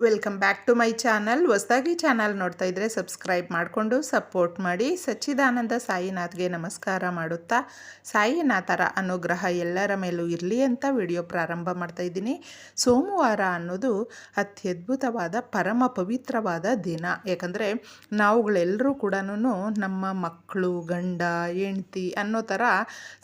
Welcome back to my channel. ಹೊಸದಾಗಿ channel ನೋಡ್ತಾ ಇದ್ದರೆ ಸಬ್ಸ್ಕ್ರೈಬ್ ಮಾಡಿಕೊಂಡು ಸಪೋರ್ಟ್ ಮಾಡಿ. ಸಚ್ಚಿದಾನಂದ ಸಾಯಿನಾಥ್ಗೆ ನಮಸ್ಕಾರ ಮಾಡುತ್ತಾ, ಸಾಯಿನಾಥರ ಅನುಗ್ರಹ ಎಲ್ಲರ ಮೇಲೂ ಇರಲಿ ಅಂತ ವಿಡಿಯೋ ಪ್ರಾರಂಭ ಮಾಡ್ತಾ ಇದ್ದೀನಿ. ಸೋಮವಾರ ಅನ್ನೋದು ಅತ್ಯದ್ಭುತವಾದ, ಪರಮ ಪವಿತ್ರವಾದ ದಿನ. ಯಾಕಂದರೆ ನಾವುಗಳೆಲ್ಲರೂ ಕೂಡ ನಮ್ಮ ಮಕ್ಕಳು, ಗಂಡ, ಹೆಂಡ್ತಿ ಅನ್ನೋ ಥರ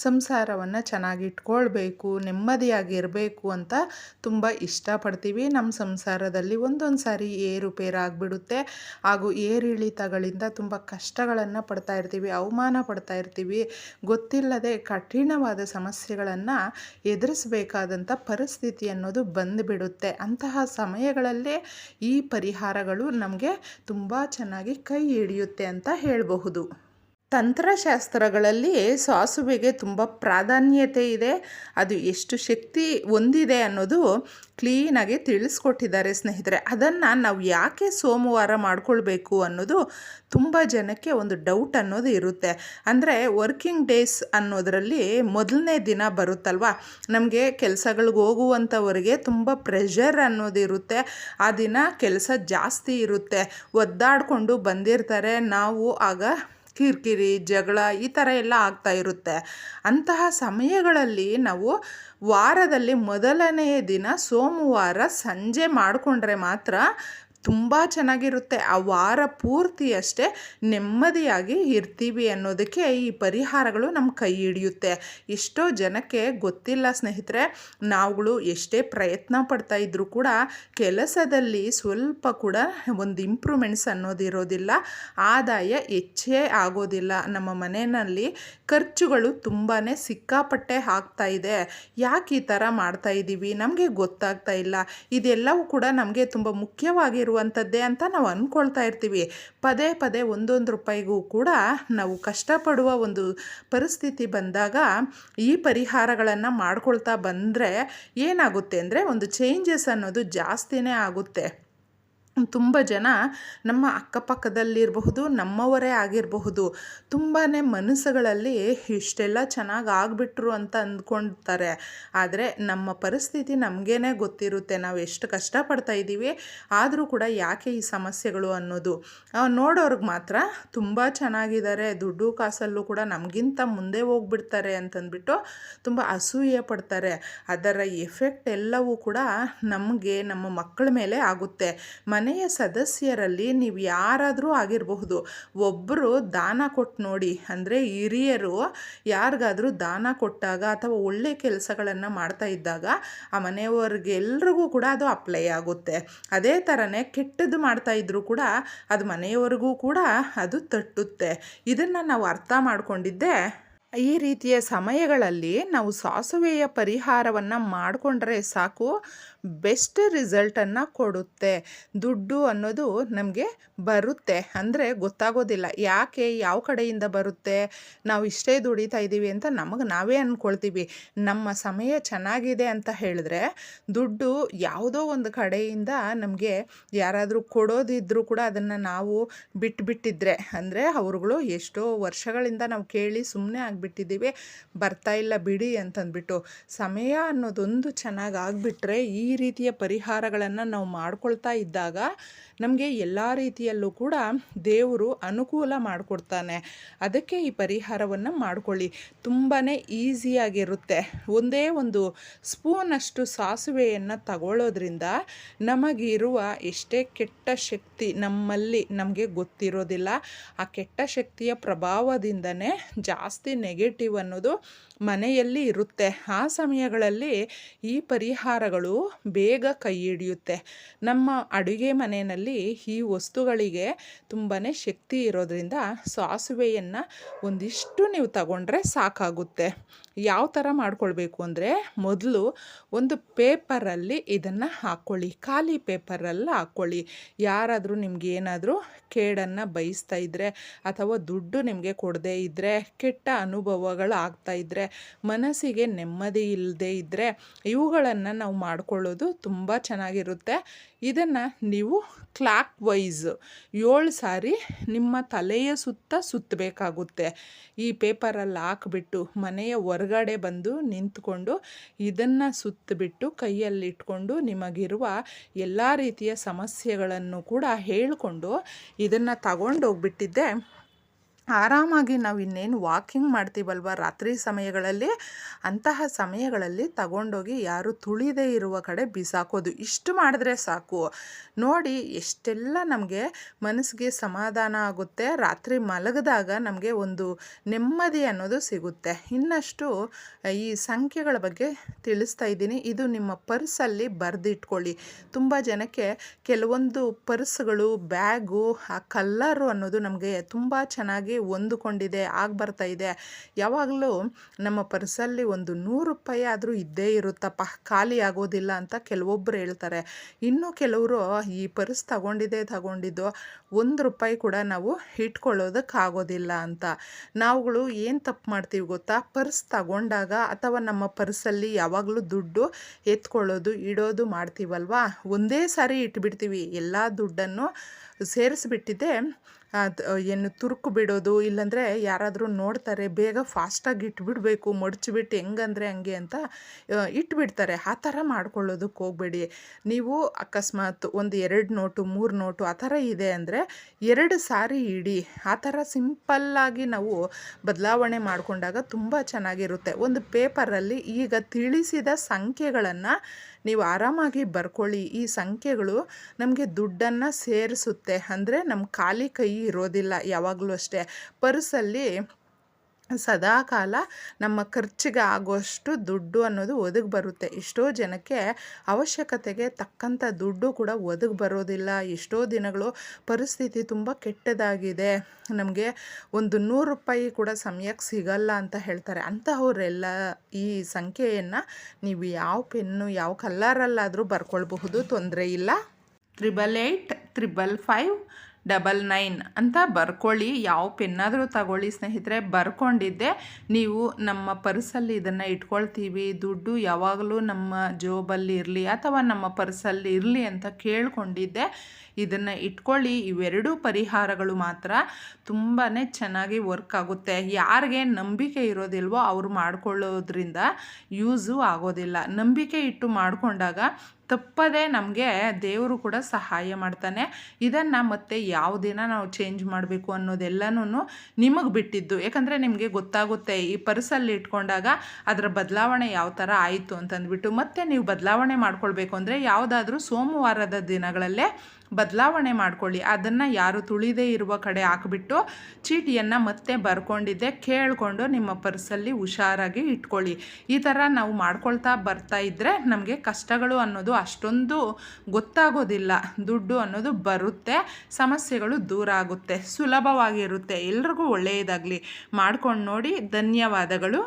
ಸಂಸಾರವನ್ನು ಚೆನ್ನಾಗಿಟ್ಕೊಳ್ಬೇಕು ನೆಮ್ಮದಿಯಾಗಿರಬೇಕು ಅಂತ ತುಂಬ ಇಷ್ಟಪಡ್ತೀವಿ. ನಮ್ಮ ಸಂಸಾರದಲ್ಲಿ ಒಂದೊಂದು ಸಾರಿ ಏರುಪೇರಾಗಿಬಿಡುತ್ತೆ ಹಾಗೂ ಏರಿಳಿತಗಳಿಂದ ತುಂಬ ಕಷ್ಟಗಳನ್ನು ಪಡ್ತಾ ಇರ್ತೀವಿ, ಅವಮಾನ ಪಡ್ತಾ ಇರ್ತೀವಿ. ಗೊತ್ತಿಲ್ಲದೆ ಕಠಿಣವಾದ ಸಮಸ್ಯೆಗಳನ್ನು ಎದುರಿಸಬೇಕಾದಂಥ ಪರಿಸ್ಥಿತಿ ಅನ್ನೋದು ಬಂದುಬಿಡುತ್ತೆ. ಅಂತಹ ಸಮಯಗಳಲ್ಲೇ ಈ ಪರಿಹಾರಗಳು ನಮಗೆ ತುಂಬ ಚೆನ್ನಾಗಿ ಕೈ ಹಿಡಿಯುತ್ತೆ ಅಂತ ಹೇಳಬಹುದು. ತಂತ್ರಶಾಸ್ತ್ರಗಳಲ್ಲಿ ಸಾಸುವೆಗೆ ತುಂಬ ಪ್ರಾಧಾನ್ಯತೆ ಇದೆ. ಅದು ಎಷ್ಟು ಶಕ್ತಿ ಹೊಂದಿದೆ ಅನ್ನೋದು ಕ್ಲೀನಾಗಿ ತಿಳಿಸ್ಕೊಟ್ಟಿದ್ದಾರೆ ಸ್ನೇಹಿತರೆ. ಅದನ್ನು ನಾವು ಯಾಕೆ ಸೋಮವಾರ ಮಾಡಿಕೊಳ್ಬೇಕು ಅನ್ನೋದು ತುಂಬ ಜನಕ್ಕೆ ಒಂದು ಡೌಟ್ ಅನ್ನೋದು ಇರುತ್ತೆ. ಅಂದರೆ ವರ್ಕಿಂಗ್ ಡೇಸ್ ಅನ್ನೋದರಲ್ಲಿ ಮೊದಲನೇ ದಿನ ಬರುತ್ತಲ್ವ? ನಮಗೆ ಕೆಲಸಗಳಿಗೆ ಹೋಗುವಂಥವರಿಗೆ ತುಂಬ ಪ್ರೆಷರ್ ಅನ್ನೋದು ಇರುತ್ತೆ. ಆ ದಿನ ಕೆಲಸ ಜಾಸ್ತಿ ಇರುತ್ತೆ. ಒದ್ದಾಡಿಕೊಂಡು ಬಂದಿರ್ತಾರೆ. ನಾವು ಆಗ ಕಿರಿಕಿರಿ, ಜಗಳ ಈ ಥರ ಎಲ್ಲ ಆಗ್ತಾ ಇರುತ್ತೆ. ಅಂತಹ ಸಮಯಗಳಲ್ಲಿ ನಾವು ವಾರದಲ್ಲಿ ಮೊದಲನೆಯ ದಿನ ಸೋಮವಾರ ಸಂಜೆ ಮಾಡಿಕೊಂಡ್ರೆ ಮಾತ್ರ ತುಂಬ ಚೆನ್ನಾಗಿರುತ್ತೆ. ಆ ವಾರ ಪೂರ್ತಿ ಅಷ್ಟೇ ನೆಮ್ಮದಿಯಾಗಿ ಇರ್ತೀವಿ ಅನ್ನೋದಕ್ಕೆ ಈ ಪರಿಹಾರಗಳು ನಮ್ಮ ಕೈ ಹಿಡಿಯುತ್ತೆ. ಎಷ್ಟೋ ಜನಕ್ಕೆ ಗೊತ್ತಿಲ್ಲ ಸ್ನೇಹಿತರೆ, ನಾವುಗಳು ಎಷ್ಟೇ ಪ್ರಯತ್ನ ಪಡ್ತಾ ಇದ್ರೂ ಕೂಡ ಕೆಲಸದಲ್ಲಿ ಸ್ವಲ್ಪ ಕೂಡ ಒಂದು ಇಂಪ್ರೂವ್ಮೆಂಟ್ಸ್ ಅನ್ನೋದಿರೋದಿಲ್ಲ ಆದಾಯ ಹೆಚ್ಚೇ ಆಗೋದಿಲ್ಲ. ನಮ್ಮ ಮನೆಯಲ್ಲಿ ಖರ್ಚುಗಳು ತುಂಬಾ ಸಿಕ್ಕಾಪಟ್ಟೆ ಆಗ್ತಾ ಇದೆ. ಯಾಕೆ ಈ ಥರ ಮಾಡ್ತಾ ಇದ್ದೀವಿ ನಮಗೆ ಗೊತ್ತಾಗ್ತಾ ಇಲ್ಲ. ಇದೆಲ್ಲವೂ ಕೂಡ ನಮಗೆ ತುಂಬ ಮುಖ್ಯವಾಗಿರುವ ಇರುವಂಥದ್ದೇ ಅಂತ ನಾವು ಅಂದ್ಕೊಳ್ತಾ ಇರ್ತೀವಿ. ಪದೇ ಪದೇ ಒಂದೊಂದು ರೂಪಾಯಿಗೂ ಕೂಡ ನಾವು ಕಷ್ಟಪಡುವ ಒಂದು ಪರಿಸ್ಥಿತಿ ಬಂದಾಗ ಈ ಪರಿಹಾರಗಳನ್ನು ಮಾಡ್ಕೊಳ್ತಾ ಬಂದರೆ ಏನಾಗುತ್ತೆ ಅಂದರೆ ಒಂದು ಚೇಂಜಸ್ ಅನ್ನೋದು ಜಾಸ್ತಿನೇ ಆಗುತ್ತೆ. ತುಂಬ ಜನ ನಮ್ಮ ಅಕ್ಕಪಕ್ಕದಲ್ಲಿರಬಹುದು, ನಮ್ಮವರೇ ಆಗಿರಬಹುದು ತುಂಬಾ ಮನಸ್ಸುಗಳಲ್ಲಿ ಇಷ್ಟೆಲ್ಲ ಚೆನ್ನಾಗಿ ಆಗಿಬಿಟ್ರು ಅಂತ ಅಂದ್ಕೊಳ್ತಾರೆ ಆದರೆ ನಮ್ಮ ಪರಿಸ್ಥಿತಿ ನಮಗೇ ಗೊತ್ತಿರುತ್ತೆ. ನಾವು ಎಷ್ಟು ಕಷ್ಟಪಡ್ತಾ ಇದ್ದೀವಿ, ಆದರೂ ಕೂಡ ಯಾಕೆ ಈ ಸಮಸ್ಯೆಗಳು ಅನ್ನೋದು. ನೋಡೋರ್ಗೆ ಮಾತ್ರ ತುಂಬ ಚೆನ್ನಾಗಿದ್ದಾರೆ. ದುಡ್ಡು ಕಾಸಲ್ಲೂ ಕೂಡ ನಮಗಿಂತ ಮುಂದೆ ಹೋಗ್ಬಿಡ್ತಾರೆ ಅಂತಂದ್ಬಿಟ್ಟು ತುಂಬ ಅಸೂಯೆ ಪಡ್ತಾರೆ. ಅದರ ಎಫೆಕ್ಟ್ ಎಲ್ಲವೂ ಕೂಡ ನಮಗೆ, ನಮ್ಮ ಮಕ್ಕಳ ಮೇಲೆ ಆಗುತ್ತೆ. ಮನೆಯ ಸದಸ್ಯರಲ್ಲಿ ನೀವು ಯಾರಾದರೂ ಆಗಿರಬಹುದು. ಒಬ್ಬರು ದಾನ ಕೊಟ್ಟು ನೋಡಿ, ಅಂದರೆ ಹಿರಿಯರು ಯಾರಿಗಾದರೂ ದಾನ ಕೊಟ್ಟಾಗ ಅಥವಾ ಒಳ್ಳೆ ಕೆಲಸಗಳನ್ನು ಮಾಡ್ತಾ ಇದ್ದಾಗ ಆ ಮನೆಯವ್ರಿಗೆಲ್ರಿಗೂ ಕೂಡ ಅದು ಅಪ್ಲೈ ಆಗುತ್ತೆ. ಅದೇ ಥರನೇ ಕೆಟ್ಟದ್ದು ಮಾಡ್ತಾ ಇದ್ದರೂ ಕೂಡ ಅದು ಮನೆಯವರಿಗೂ ಕೂಡ ಅದು ತಟ್ಟುತ್ತೆ. ಇದನ್ನು ನಾವು ಅರ್ಥ ಮಾಡಿಕೊಂಡಿದ್ದೆ. ಈ ರೀತಿಯ ಸಮಯಗಳಲ್ಲಿ ನಾವು ಸಾಸುವೆಯ ಪರಿಹಾರವನ್ನು ಮಾಡಿಕೊಂಡ್ರೆ ಸಾಕು. ಬೆಸ್ಟ್ ರಿಸಲ್ಟನ್ನು ಕೊಡುತ್ತೆ. ದುಡ್ಡು ಅನ್ನೋದು ನಮಗೆ ಬರುತ್ತೆ. ಅಂದರೆ ಗೊತ್ತಾಗೋದಿಲ್ಲ. ಯಾಕೆ ಯಾವ ಕಡೆಯಿಂದ ಬರುತ್ತೆ? ನಾವು ಇಷ್ಟೇ ದುಡಿತಾ ಇದ್ದೀವಿ ಅಂತ ನಮಗೆ ನಾವೇ ಅಂದ್ಕೊಳ್ತೀವಿ ನಮ್ಮ ಸಮಯ ಚೆನ್ನಾಗಿದೆ ಅಂತ ಹೇಳಿದ್ರೆ ದುಡ್ಡು ಯಾವುದೋ ಒಂದು ಕಡೆಯಿಂದ ನಮಗೆ ಯಾರಾದರೂ ಕೊಡೋದಿದ್ರೂ ಕೂಡ ಅದನ್ನು ನಾವು ಬಿಟ್ಟುಬಿಟ್ಟಿದ್ರೆ ಅಂದರೆ ಅವ್ರುಗಳು ಎಷ್ಟೋ ವರ್ಷಗಳಿಂದ ನಾವು ಕೇಳಿ ಸುಮ್ಮನೆ ಆಗಿಬಿಟ್ಟಿದ್ದೀವಿ ಬರ್ತಾ ಇಲ್ಲ ಬಿಡಿ ಅಂತಂದ್ಬಿಟ್ಟು. ಸಮಯ ಅನ್ನೋದೊಂದು ಚೆನ್ನಾಗಿ ಆಗಿಬಿಟ್ರೆ ಈ ರೀತಿಯ ಪರಿಹಾರಗಳನ್ನು ನಾವು ಮಾಡ್ಕೊಳ್ತಾ ಇದ್ದಾಗ ನಮಗೆ ಎಲ್ಲ ರೀತಿಯಲ್ಲೂ ಕೂಡ ದೇವರು ಅನುಕೂಲ ಮಾಡಿಕೊಡ್ತಾನೆ. ಅದಕ್ಕೆ ಈ ಪರಿಹಾರವನ್ನು ಮಾಡಿಕೊಳ್ಳಿ. ತುಂಬಾ ಈಸಿಯಾಗಿರುತ್ತೆ. ಒಂದೇ ಒಂದು ಸ್ಪೂನಷ್ಟು ಸಾಸುವೆಯನ್ನು ತಗೊಳ್ಳೋದ್ರಿಂದ ನಮಗಿರುವ ಎಷ್ಟೇ ಕೆಟ್ಟ ಶಕ್ತಿ ನಮ್ಮಲ್ಲಿ ನಮಗೆ ಗೊತ್ತಿರೋದಿಲ್ಲ. ಆ ಕೆಟ್ಟ ಶಕ್ತಿಯ ಪ್ರಭಾವದಿಂದನೇ ಜಾಸ್ತಿ ನೆಗೆಟಿವ್ ಅನ್ನೋದು ಮನೆಯಲ್ಲಿ ಇರುತ್ತೆ. ಆ ಸಮಯಗಳಲ್ಲಿ ಈ ಪರಿಹಾರಗಳು ಬೇಗ ಕೈ ಹಿಡಿಯುತ್ತೆ. ನಮ್ಮ ಅಡುಗೆ ಮನೆಯಲ್ಲಿ ಈ ವಸ್ತುಗಳಿಗೆ ತುಂಬಾ ಶಕ್ತಿ ಇರೋದ್ರಿಂದ ಸಾಸಿವೆಯನ್ನು ಒಂದಿಷ್ಟು ನೀವು ತಗೊಂಡ್ರೆ ಸಾಕಾಗುತ್ತೆ. ಯಾವ ಥರ ಮಾಡ್ಕೊಳ್ಬೇಕು ಅಂದರೆ ಮೊದಲು ಒಂದು ಪೇಪರಲ್ಲಿ ಇದನ್ನು ಹಾಕ್ಕೊಳ್ಳಿ ಖಾಲಿ ಪೇಪರಲ್ಲಿ ಹಾಕ್ಕೊಳ್ಳಿ ಯಾರಾದರೂ ನಿಮ್ಗೆ ಏನಾದರೂ ಕೇಡನ್ನು ಬಯಸ್ತಾ ಇದ್ದರೆ ಅಥವಾ ದುಡ್ಡು ನಿಮಗೆ ಕೊಡದೇ ಇದ್ದರೆ ಕೆಟ್ಟ ಅನುಭವಗಳು ಆಗ್ತಾ ಇದ್ದರೆ ಮನಸ್ಸಿಗೆ ನೆಮ್ಮದಿ ಇಲ್ಲದೆ ಇದ್ದರೆ ಇವುಗಳನ್ನು ನಾವು ಮಾಡ್ಕೊಳ್ಳೋದು ತುಂಬ ಚೆನ್ನಾಗಿರುತ್ತೆ. ಇದನ್ನು ನೀವು ಕ್ಲಾಕ್ ವೈಸ್ ಏಳು ಸಾರಿ ನಿಮ್ಮ ತಲೆಯ ಸುತ್ತ ಸುತ್ತಬೇಕಾಗುತ್ತೆ. ಈ ಪೇಪರಲ್ಲಿ ಹಾಕ್ಬಿಟ್ಟು ಮನೆಯ ಹೊರಗಡೆ ಬಂದು ನಿಂತ್ಕೊಂಡು ಇದನ್ನು ಸುತ್ತಬಿಟ್ಟು ಕೈಯಲ್ಲಿಟ್ಕೊಂಡು ನಿಮಗಿರುವ ಎಲ್ಲ ರೀತಿಯ ಸಮಸ್ಯೆಗಳನ್ನು ಕೂಡ ಹೇಳಿಕೊಂಡು ಇದನ್ನು ತಗೊಂಡೋಗ್ಬಿಟ್ಟಿದ್ದೆ. ಆರಾಮಾಗಿ ನಾವು ಇನ್ನೇನು ವಾಕಿಂಗ್ ಮಾಡ್ತೀವಲ್ವ? ರಾತ್ರಿ ಸಮಯಗಳಲ್ಲಿ ಅಂತಹ ಸಮಯಗಳಲ್ಲಿ ತಗೊಂಡೋಗಿ ಯಾರು ತುಳಿದೇ ಇರುವ ಕಡೆ ಬಿಸಾಕೋದು. ಇಷ್ಟು ಮಾಡಿದ್ರೆ ಸಾಕು. ನೋಡಿ, ಎಷ್ಟೆಲ್ಲ ನಮಗೆ ಮನಸ್ಸಿಗೆ ಸಮಾಧಾನ ಆಗುತ್ತೆ. ರಾತ್ರಿ ಮಲಗಿದಾಗ ನಮಗೆ ಒಂದು ನೆಮ್ಮದಿ ಅನ್ನೋದು ಸಿಗುತ್ತೆ. ಇನ್ನಷ್ಟು ಈ ಸಂಖ್ಯೆಗಳ ಬಗ್ಗೆ ತಿಳಿಸ್ತಾ ಇದ್ದೀನಿ. ಇದು ನಿಮ್ಮ ಪರ್ಸಲ್ಲಿ ಬರೆದಿಟ್ಕೊಳ್ಳಿ. ತುಂಬ ಜನಕ್ಕೆ ಕೆಲವೊಂದು ಪರ್ಸ್ಗಳು, ಬ್ಯಾಗು, ಆ ಕಲ್ಲರು ಅನ್ನೋದು ನಮಗೆ ತುಂಬ ಚೆನ್ನಾಗಿ ಹೊಂದಿಕೊಂಡಿದೆ, ಆಗಿ ಬರ್ತಾ ಇದೆ. ಯಾವಾಗಲೂ ನಮ್ಮ ಪರ್ಸಲ್ಲಿ ಒಂದು ನೂರು ರೂಪಾಯಿ ಆದರೂ ಇದ್ದೇ ಇರುತ್ತಪ್ಪ, ಖಾಲಿ ಆಗೋದಿಲ್ಲ ಅಂತ ಕೆಲವೊಬ್ಬರು ಹೇಳ್ತಾರೆ. ಇನ್ನೂ ಕೆಲವರು ಈ ಪರ್ಸ್ ತಗೊಂಡಿದೆ ತಗೊಂಡಿದ್ದು ಒಂದು ರೂಪಾಯಿ ಕೂಡ ನಾವು ಇಟ್ಕೊಳ್ಳೋದಕ್ಕಾಗೋದಿಲ್ಲ ಅಂತ. ನಾವುಗಳು ಏನು ತಪ್ಪು ಮಾಡ್ತೀವಿ ಗೊತ್ತಾ? ಪರ್ಸ್ ತಗೊಂಡಾಗ ಅಥವಾ ನಮ್ಮ ಪರ್ಸಲ್ಲಿ ಯಾವಾಗಲೂ ದುಡ್ಡು ಎತ್ಕೊಳ್ಳೋದು, ಇಡೋದು ಮಾಡ್ತೀವಲ್ವಾ? ಒಂದೇ ಸಾರಿ ಇಟ್ಬಿಡ್ತೀವಿ. ಎಲ್ಲ ದುಡ್ಡನ್ನು ಸೇರಿಸ್ಬಿಟ್ಟಿದ್ದೆ ಅದು ಏನು ತುರುಕು ಬಿಡೋದು, ಇಲ್ಲಾಂದರೆ ಯಾರಾದರೂ ನೋಡ್ತಾರೆ, ಬೇಗ ಫಾಸ್ಟಾಗಿ ಇಟ್ಬಿಡಬೇಕು, ಮಡಚಿಬಿಟ್ಟು ಹೆಂಗಂದ್ರೆ ಹಂಗೆ ಅಂತ ಇಟ್ಬಿಡ್ತಾರೆ. ಆ ಥರ ಮಾಡ್ಕೊಳ್ಳೋದಕ್ಕೆ ಹೋಗಬೇಡಿ. ನೀವು ಅಕಸ್ಮಾತ್ ಒಂದು ಎರಡು ನೋಟು, ಮೂರು ನೋಟು, ಆ ಥರ ಇದೆ ಅಂದರೆ ಎರಡು ಸಾರಿ ಇಡಿ. ಆ ಥರ ಸಿಂಪಲ್ಲಾಗಿ ನಾವು ಬದಲಾವಣೆ ಮಾಡಿಕೊಂಡಾಗ ತುಂಬ ಚೆನ್ನಾಗಿರುತ್ತೆ. ಒಂದು ಪೇಪರಲ್ಲಿ ಈಗ ತಿಳಿಸಿದ ಸಂಖ್ಯೆಗಳನ್ನು ನೀವು ಆರಾಮಾಗಿ ಬರ್ಕೊಳ್ಳಿ. ಈ ಸಂಖ್ಯೆಗಳು ನಮಗೆ ದುಡ್ಡನ್ನು ಸೇರಿಸುತ್ತೆ. ಅಂದರೆ ನಮ್ಮ ಖಾಲಿ ಕೈ ಇರೋದಿಲ್ಲ ಯಾವಾಗಲೂ ಅಷ್ಟೇ. ಪರ್ಸಲ್ಲಿ ಸದಾ ಕಾಲ ನಮ್ಮ ಖರ್ಚಿಗೆ ಆಗುವಷ್ಟು ದುಡ್ಡು ಅನ್ನೋದು ಒದಗಿ ಬರುತ್ತೆ. ಎಷ್ಟೋ ಜನಕ್ಕೆ ಅವಶ್ಯಕತೆಗೆ ತಕ್ಕಂಥ ದುಡ್ಡು ಕೂಡ ಒದಗಿ ಬರೋದಿಲ್ಲ. ಎಷ್ಟೋ ದಿನಗಳು ಪರಿಸ್ಥಿತಿ ತುಂಬ ಕೆಟ್ಟದಾಗಿದೆ. ನಮಗೆ ಒಂದು ನೂರು ರೂಪಾಯಿ ಕೂಡ ಸಮಯಕ್ಕೆ ಸಿಗಲ್ಲ ಅಂತ ಹೇಳ್ತಾರೆ. ಅಂತಹವರೆಲ್ಲ ಈ ಸಂಖ್ಯೆಯನ್ನು ನೀವು ಯಾವ ಪೆನ್ನು, ಯಾವ ಕಲ್ಲರಲ್ಲಾದರೂ ಬರ್ಕೊಳ್ಬಹುದು. ತೊಂದರೆ ಇಲ್ಲ. Triple eight triple five double nine ಅಂತ ಬರ್ಕೊಳ್ಳಿ. ಯಾವ ಪೆನ್ನಾದರೂ ತಗೊಳ್ಳಿ ಸ್ನೇಹಿತರೆ. ಬರ್ಕೊಂಡಿದ್ದೆ. ನೀವು ನಮ್ಮ ಪರ್ಸಲ್ಲಿ ಇದನ್ನು ಇಟ್ಕೊಳ್ತೀವಿ. ದುಡ್ಡು ಯಾವಾಗಲೂ ನಮ್ಮ ಜೋಬಲ್ಲಿ ಇರಲಿ ಅಥವಾ ನಮ್ಮ ಪರ್ಸಲ್ಲಿ ಇರಲಿ ಅಂತ ಕೇಳ್ಕೊಂಡಿದ್ದೆ. ಇದನ್ನು ಇಟ್ಕೊಳ್ಳಿ. ಇವೆರಡೂ ಪರಿಹಾರಗಳು ಮಾತ್ರ ತುಂಬಾ ಚೆನ್ನಾಗಿ ವರ್ಕ್ ಆಗುತ್ತೆ. ಯಾರಿಗೆ ನಂಬಿಕೆ ಇರೋದಿಲ್ವೋ ಅವರು ಮಾಡ್ಕೊಳ್ಳೋದ್ರಿಂದ ಯೂಸು ಆಗೋದಿಲ್ಲ. ನಂಬಿಕೆ ಇಟ್ಟು ಮಾಡಿಕೊಂಡಾಗ ತಪ್ಪದೇ ನಮಗೆ ದೇವರು ಕೂಡ ಸಹಾಯ ಮಾಡ್ತಾನೆ. ಇದನ್ನು ಮತ್ತೆ ಯಾವ ದಿನ ನಾವು ಚೇಂಜ್ ಮಾಡಬೇಕು ಅನ್ನೋದೆಲ್ಲನೂ ನಿಮಗೆ ಬಿಟ್ಟಿದ್ದು. ಯಾಕಂದರೆ ನಿಮಗೆ ಗೊತ್ತಾಗುತ್ತೆ, ಈ ಪರ್ಸಲ್ಲಿ ಇಟ್ಕೊಂಡಾಗ ಅದರ ಬದಲಾವಣೆ ಯಾವ ಥರ ಆಯಿತು ಅಂತಂದ್ಬಿಟ್ಟು. ಮತ್ತೆ ನೀವು ಬದಲಾವಣೆ ಮಾಡ್ಕೊಳ್ಬೇಕು ಅಂದರೆ ಯಾವುದಾದ್ರೂ ಸೋಮವಾರದ ದಿನಗಳಲ್ಲೇ ಬದಲಾವಣೆ ಮಾಡ್ಕೊಳ್ಳಿ. ಅದನ್ನು ಯಾರು ತುಳಿದೇ ಇರುವ ಕಡೆ ಹಾಕಿಬಿಟ್ಟು ಚೀಟಿಯನ್ನು ಮತ್ತೆ ಬರ್ಕೊಂಡಿದ್ದೆ ಕೇಳಿಕೊಂಡು ನಿಮ್ಮ ಪರ್ಸಲ್ಲಿ ಹುಷಾರಾಗಿ ಇಟ್ಕೊಳ್ಳಿ. ಈ ಥರ ನಾವು ಮಾಡ್ಕೊಳ್ತಾ ಬರ್ತಾ ಇದ್ದರೆ ನಮಗೆ ಕಷ್ಟಗಳು ಅನ್ನೋದು ಅಷ್ಟೊಂದು ಗೊತ್ತಾಗೋದಿಲ್ಲ. ದುಡ್ಡು ಅನ್ನೋದು ಬರುತ್ತೆ, ಸಮಸ್ಯೆಗಳು ದೂರ ಆಗುತ್ತೆ, ಸುಲಭವಾಗಿರುತ್ತೆ. ಎಲ್ರಿಗೂ ಒಳ್ಳೆಯದಾಗಲಿ. ಮಾಡ್ಕೊಂಡು ನೋಡಿ, ಧನ್ಯವಾದಗಳು.